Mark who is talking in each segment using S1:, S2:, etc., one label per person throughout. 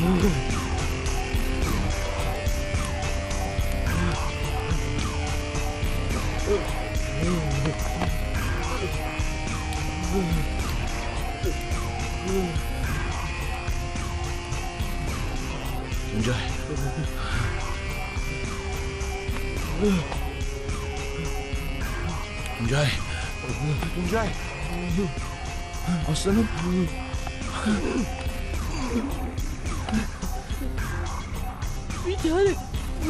S1: Tuncay. Aslanım.
S2: Bir tane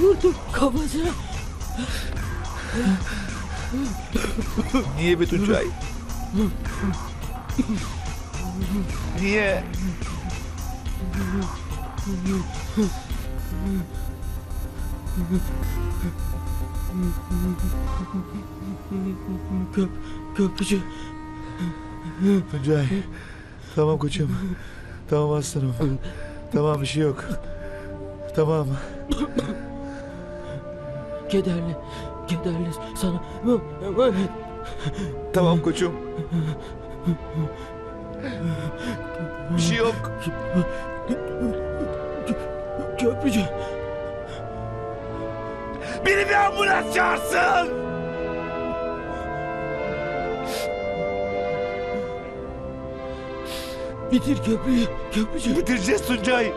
S2: vurdum kafasına.
S1: Niye be Tuncay? Niye?
S2: Köp, köprücü.
S1: Tuncay. Tamam koçum. Tamam aslanım. Tamam bir şey yok. Tamam.
S2: Kederli. Kederli sana.
S1: Tamam koçum. Bir şey yok.
S2: Köprücü.
S1: Biri bir ambulans çağırsın.
S2: Bitir köprüyü. Köprücü.
S1: Bitireceğiz Tuncay.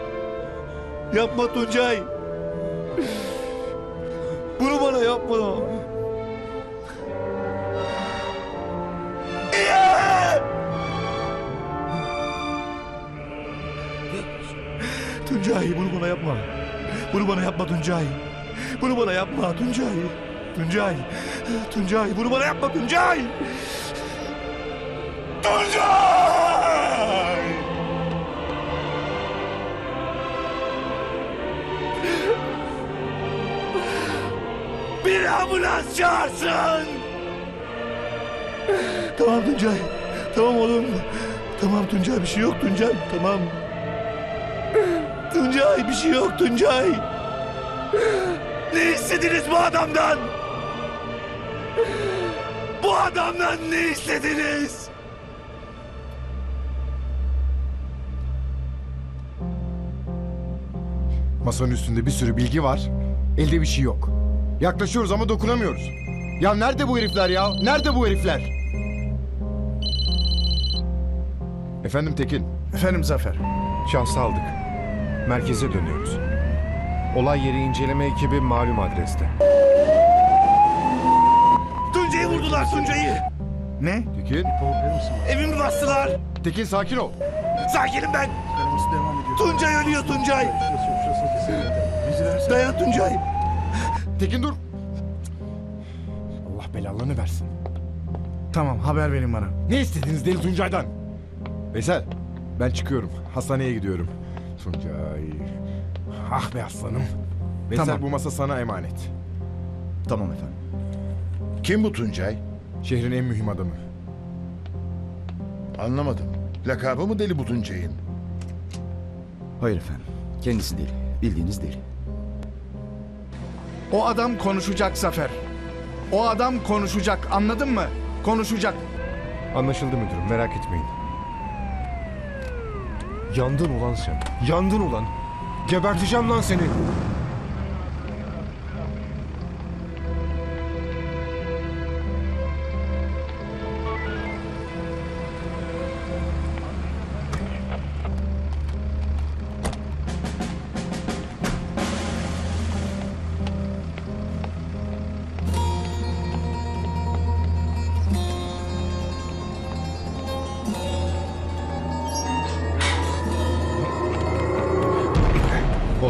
S1: Yapma Tuncay. Bunu bana yapma. Tuncay bunu bana yapma. Bunu bana yapma Tuncay. Bunu bana yapma Tuncay. Tuncay. Tuncay bunu bana yapma Tuncay. Tuncay! Bir ambulans çağırsın. Tamam Tuncay. Tamam oğlum. Tamam Tuncay bir şey yok Tuncay. Tamam. Tuncay bir şey yok Tuncay. Ne istediniz bu adamdan? Bu adamdan ne istediniz?
S3: Masanın üstünde bir sürü bilgi var. Elde bir şey yok. Yaklaşıyoruz ama dokunamıyoruz. Ya nerede bu herifler ya? Nerede bu herifler? Efendim Tekin,
S4: Efendim Zafer.
S3: şahsı aldık. Merkeze dönüyoruz. Olay yeri inceleme ekibi malum adreste.
S1: Tuncay'ı vurdular Tuncay'ı.
S4: Ne?
S3: Tekin,
S1: Evimi bastılar.
S3: Tekin sakin ol.
S1: Sakinim ben. Tuncay ölüyor Tuncay. Dayan Tuncay.
S3: Tekin dur. Allah belalını versin.
S4: Tamam haber verin bana.
S3: Ne istediniz Deli Tuncay'dan? Veysel, ben çıkıyorum. Hastaneye gidiyorum. Tuncay. Ah be aslanım. Veysel
S4: Tamam.
S3: bu masa sana emanet.
S4: Tamam efendim.
S5: Kim bu Tuncay?
S3: Şehrin en mühim adamı.
S5: Anlamadım. Lakabı mı deli bu Tuncay'ın?
S6: Hayır efendim. Kendisi değil. Bildiğiniz değil.
S4: O adam konuşacak Zafer. O adam konuşacak anladın mı? Konuşacak.
S3: Anlaşıldı müdürüm merak etmeyin. Yandın ulan sen. Yandın ulan. Geberteceğim lan seni.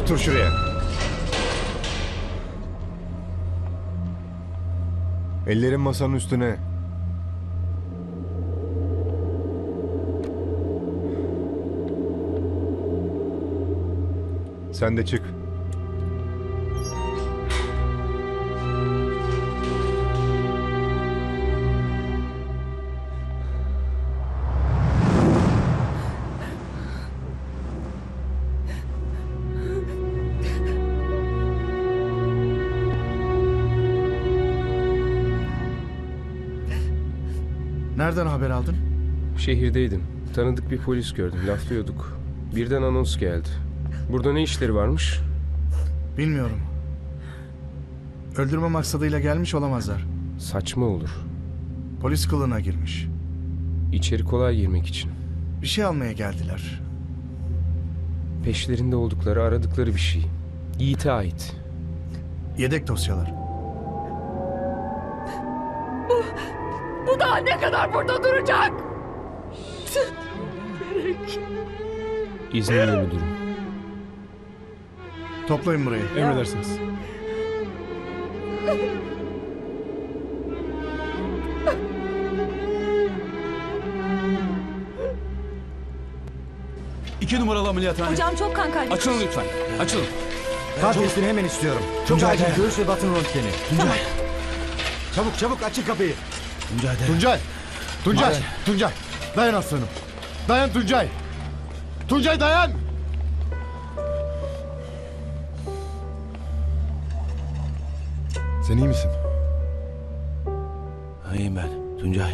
S3: Otur şuraya. Ellerin masanın üstüne.
S7: Sen de çık.
S4: Nereden haber aldın?
S8: Şehirdeydim. Tanıdık bir polis gördüm. Laflıyorduk. Birden anons geldi. Burada ne işleri varmış?
S4: Bilmiyorum. Öldürme maksadıyla gelmiş olamazlar.
S8: Saçma olur.
S4: Polis kılığına girmiş.
S8: İçeri kolay girmek için.
S4: Bir şey almaya geldiler.
S8: Peşlerinde oldukları, aradıkları bir şey. Yiğit'e ait.
S4: Yedek dosyalar.
S9: Bu daha ne kadar burada duracak?
S8: İzninle müdürüm.
S4: Toplayın burayı.
S7: Emredersiniz.
S1: İki numaralı ameliyathane.
S9: Hocam çok kan kaybetmiş.
S1: Açılın lütfen. Açılın.
S10: Kan testini hemen istiyorum. Çok acil göğüs ve batın röntgeni. Tuncay. Çabuk çabuk açın kapıyı.
S7: Tuncay. Tuncay. Tuncay. Dayan aslanım. Dayan Tuncay. Tuncay dayan. Sen iyi misin?
S1: İyiyim ben. Tuncay.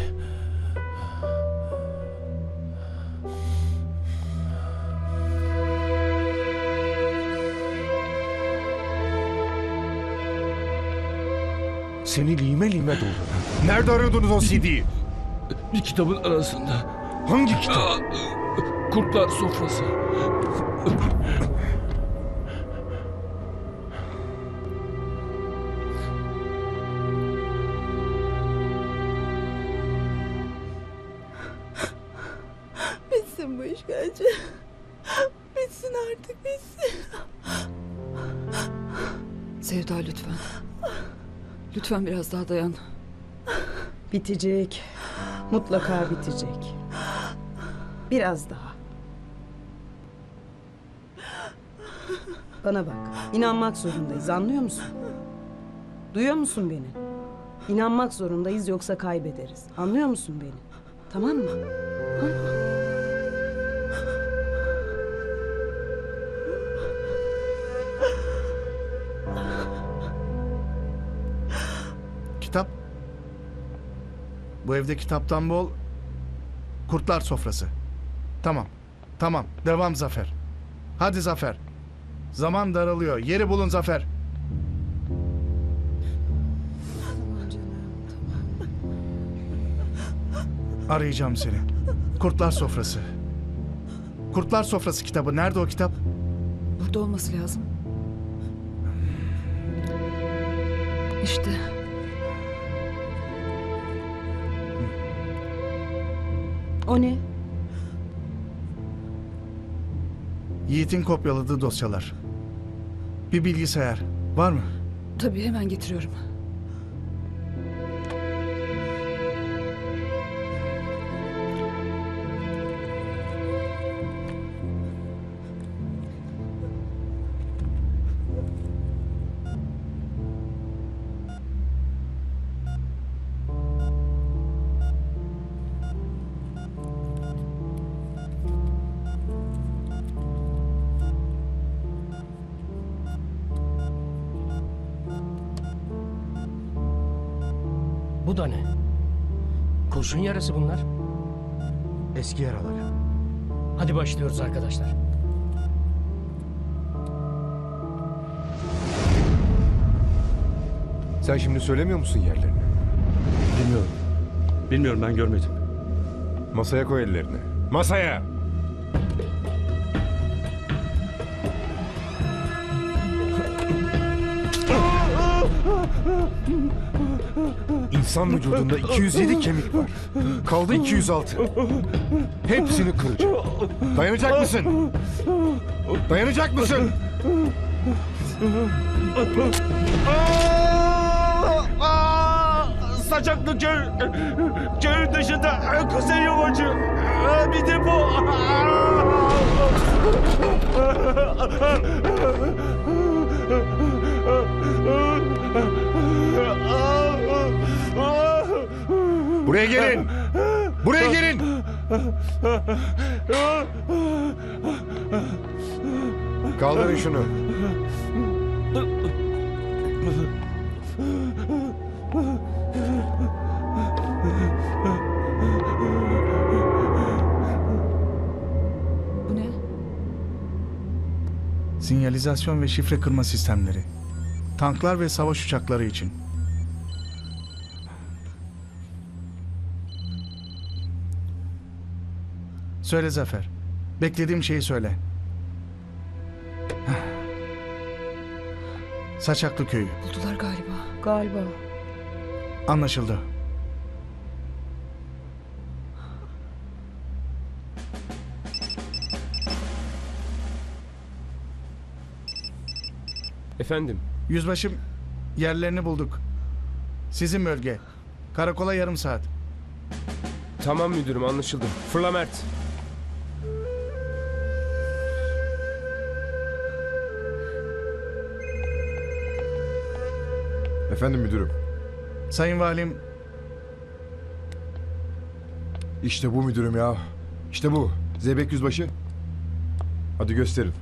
S7: Seni lime lime doğru. Nerede arıyordunuz o CD'yi?
S8: Bir kitabın arasında.
S7: Hangi kitap?
S8: Kurtlar sofrası.
S9: Bitsin bu işkence. Bitsin artık bitsin. Sevda lütfen. Lütfen biraz daha dayan.
S11: Bitecek. Mutlaka bitecek. Biraz daha. Bana bak. İnanmak zorundayız. Anlıyor musun? Duyuyor musun beni? İnanmak zorundayız yoksa kaybederiz. Anlıyor musun beni? Tamam mı?
S4: Kitap. Bu evde kitaptan bol. Kurtlar sofrası. Tamam. Tamam. Devam Zafer. Hadi Zafer. Zaman daralıyor. Yeri bulun Zafer. Arayacağım seni. Kurtlar sofrası. Kurtlar sofrası kitabı. Nerede o kitap?
S9: Burada olması lazım. İşte.
S11: O ne?
S4: Yiğit'in kopyaladığı dosyalar. Bir bilgisayar. Var mı?
S9: Tabii hemen getiriyorum.
S2: Kurşun yarası bunlar.
S10: Eski yaralar.
S2: Hadi başlıyoruz arkadaşlar.
S7: Sen şimdi söylemiyor musun yerlerini?
S1: Bilmiyorum. Bilmiyorum ben görmedim.
S7: Masaya koy ellerini. Masaya! İnsan vücudunda 207 kemik var. Kaldı 206. Hepsini kıracağım. Dayanacak mısın? Dayanacak mısın?
S1: Saçaklı köy. Köyün dışında Kuzey Yuvacı. Bir depo.
S3: Buraya gelin. Buraya gelin. Kaldırın şunu.
S9: Bu ne?
S4: Sinyalizasyon ve şifre kırma sistemleri. Tanklar ve savaş uçakları için. Söyle Zafer. Beklediğim şeyi söyle. Saçaklı köyü.
S9: Buldular galiba.
S11: Galiba.
S4: Anlaşıldı.
S8: Efendim,
S4: Yüzbaşım yerlerini bulduk. Sizin bölge. Karakola yarım saat.
S8: tamam müdürüm anlaşıldı. Fırla Mert.
S3: Efendim müdürüm.
S4: Sayın Valim
S3: İşte bu müdürüm ya. İşte bu. Zeybek Yüzbaşı. Hadi gösterin.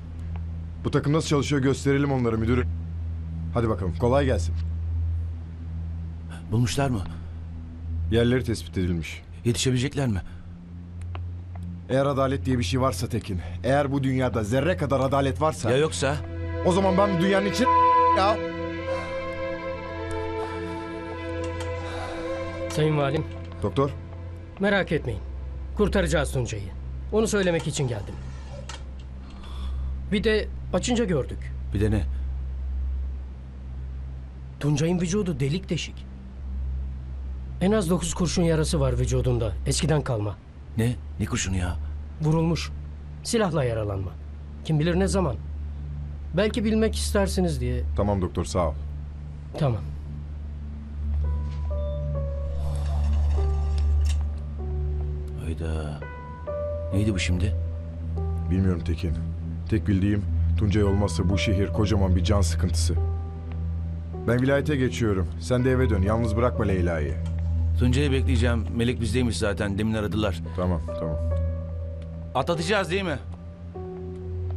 S3: Bu takım nasıl çalışıyor gösterelim onları müdürüm. Hadi bakalım kolay gelsin.
S12: Bulmuşlar mı?
S3: Yerleri tespit edilmiş.
S12: Yetişebilecekler mi?
S3: Eğer adalet diye bir şey varsa Tekin, eğer bu dünyada zerre kadar adalet varsa...
S12: Ya yoksa?
S3: O zaman ben bu dünyanın için... Ya.
S2: Sayın Valim,
S3: Doktor,
S2: merak etmeyin. Kurtaracağız Tuncay'ı. Onu söylemek için geldim. Bir de açınca gördük.
S12: Bir de ne?
S2: Tuncay'ın vücudu delik deşik. En az dokuz kurşun yarası var vücudunda. Eskiden kalma.
S12: Ne? Ne kurşunu ya?
S2: Vurulmuş. Silahla yaralanma. Kim bilir ne zaman. Belki bilmek istersiniz diye.
S3: tamam doktor sağ ol.
S2: Tamam.
S12: Hayda. Neydi bu şimdi?
S3: Bilmiyorum Tekin. Tek bildiğim Tuncay olmazsa bu şehir kocaman bir can sıkıntısı. Ben vilayete geçiyorum. Sen de eve dön. Yalnız bırakma Leyla'yı.
S12: Tuncay'ı bekleyeceğim. Melek bizdeymiş zaten. Demin aradılar.
S3: Tamam, tamam.
S12: Atlatacağız değil mi?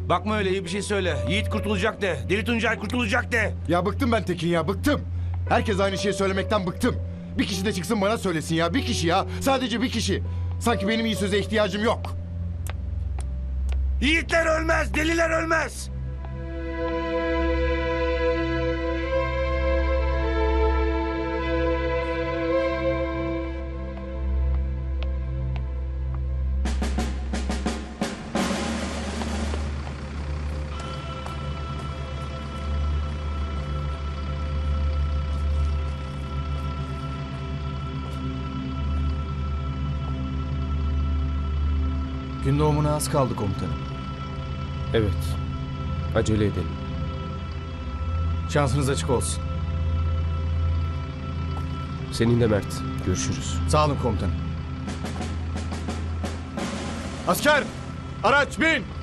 S12: Bakma öyle iyi bir şey söyle. Yiğit kurtulacak de. Deli Tuncay kurtulacak de.
S3: Ya bıktım ben Tekin ya, bıktım. Herkes aynı şeyi söylemekten bıktım. Bir kişi de çıksın bana söylesin ya. Bir kişi ya. Sadece bir kişi. Sanki benim iyi söze ihtiyacım yok.
S12: Yiğitler ölmez. Deliler ölmez.
S6: Gün doğumuna az kaldı komutanım.
S8: Evet. Acele edelim.
S6: Şansınız açık olsun.
S8: Senin de Mert. Görüşürüz.
S6: Sağ olun komutanım. Asker! Araç bin!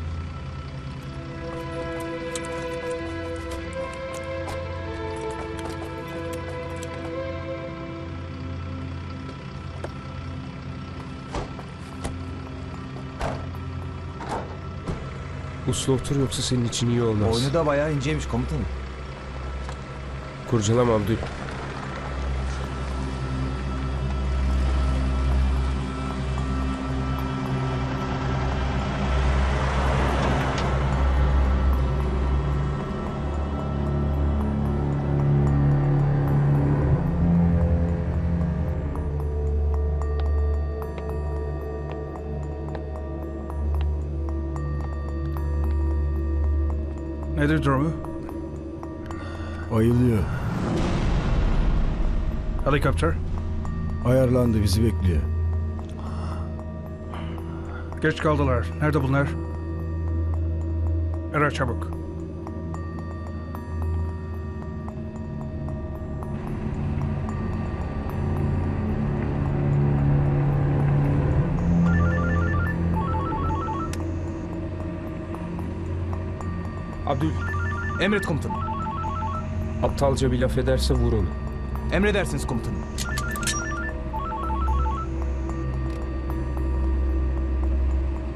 S8: Uslu otur yoksa senin için iyi olmaz.
S6: Oyunu da bayağı inceymiş komutanım.
S8: Kurcalama Abdül.
S4: Nedir durumu?
S6: Ayılıyor.
S4: Helikopter.
S6: Ayarlandı bizi bekliyor.
S4: Geç kaldılar. Nerede bunlar? Ara çabuk.
S8: Abdül,
S6: Emret komutanım.
S8: aptalca bir laf ederse vur onu.
S6: Emredersiniz komutanım.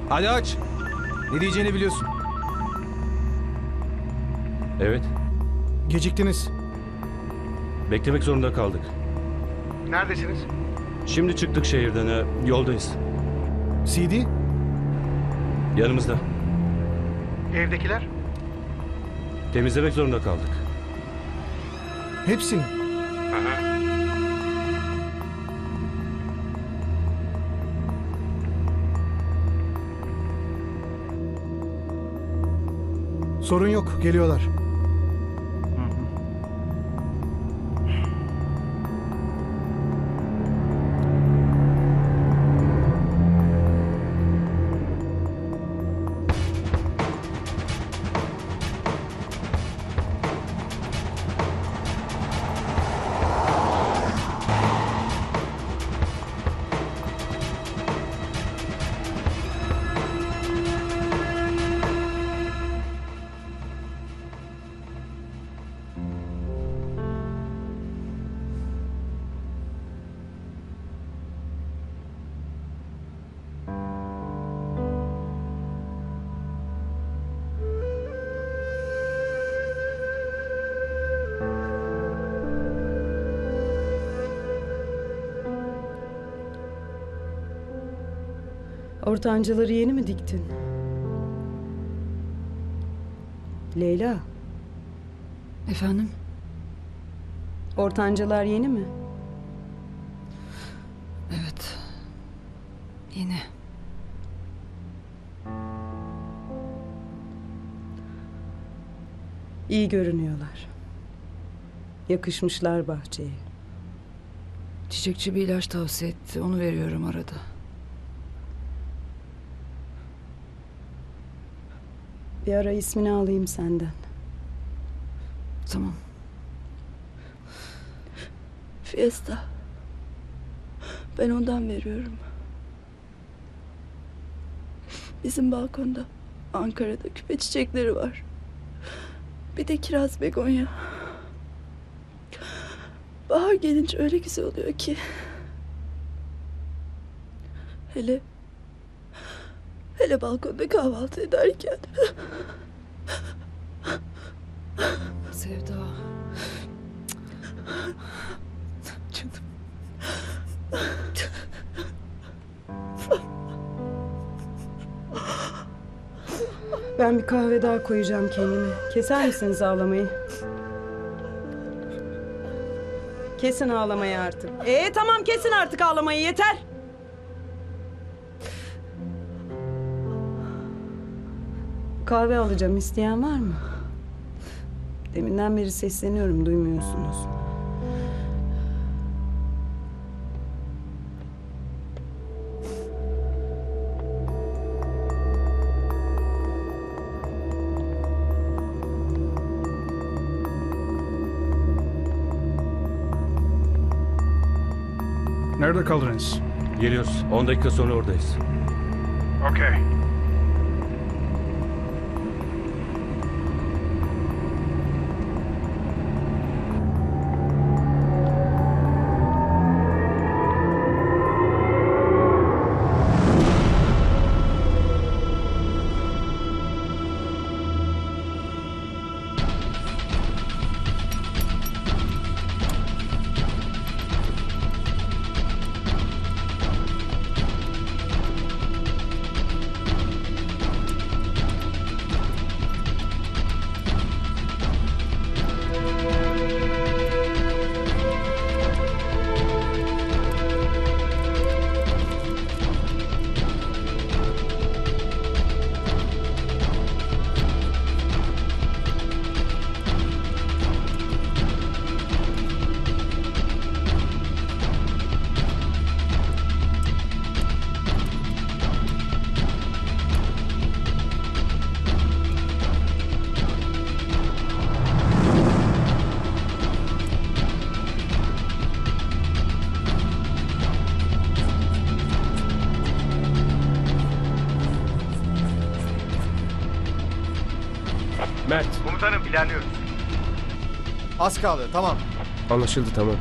S6: Hadi aç. Ne diyeceğini biliyorsun.
S13: Evet,
S6: Geciktiniz.
S13: beklemek zorunda kaldık.
S4: Neredesiniz?
S13: Şimdi çıktık şehirden, ha, yoldayız.
S6: CD?
S13: Yanımızda.
S4: Evdekiler?
S13: Temizlemek zorunda kaldık.
S6: Hepsini. Sorun yok, geliyorlar.
S11: Ortancıları yeni mi diktin? Leyla,
S9: Efendim?
S11: ortancalar yeni mi?
S9: Evet. Yine.
S11: İyi görünüyorlar. Yakışmışlar bahçeye.
S9: Çiçekçi bir ilaç tavsiye etti. Onu veriyorum arada.
S11: Bir ara ismini alayım senden.
S9: Tamam.
S14: Fiesta. Ben ondan veriyorum. Bizim balkonda Ankara'da küpe çiçekleri var. Bir de kiraz begonya. Bahar gelince öyle güzel oluyor ki. Hele hele balkonda kahvaltı ederken.
S9: Sevda.
S14: Canım.
S11: Ben bir kahve daha koyacağım kendime. Keser misiniz ağlamayı? Kesin ağlamayı artık. Ee tamam kesin artık ağlamayı yeter. Kahve alacağım isteyen var mı? Deminden beri sesleniyorum duymuyorsunuz.
S4: Nerede kaldınız?
S13: Geliyoruz. 10 dakika sonra oradayız.
S4: Okey.
S15: Az kaldı tamam.
S8: Anlaşıldı tamam.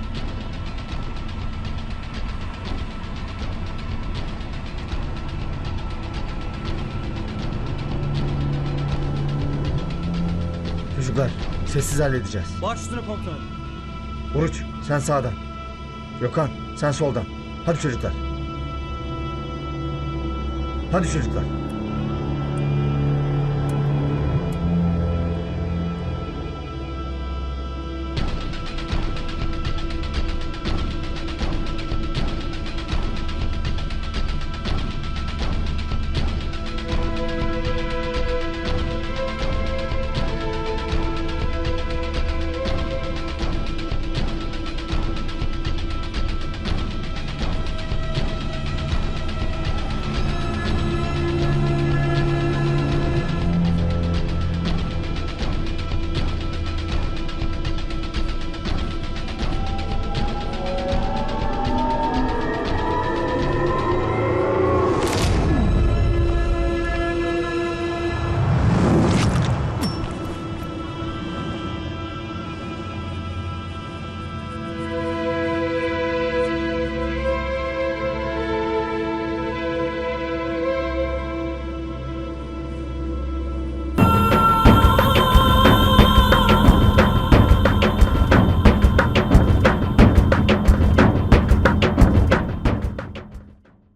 S15: Çocuklar sessiz halledeceğiz.
S6: Baş üstüne komutanım.
S15: Uruç sen sağdan. Gökhan sen soldan. Hadi çocuklar. Hadi çocuklar.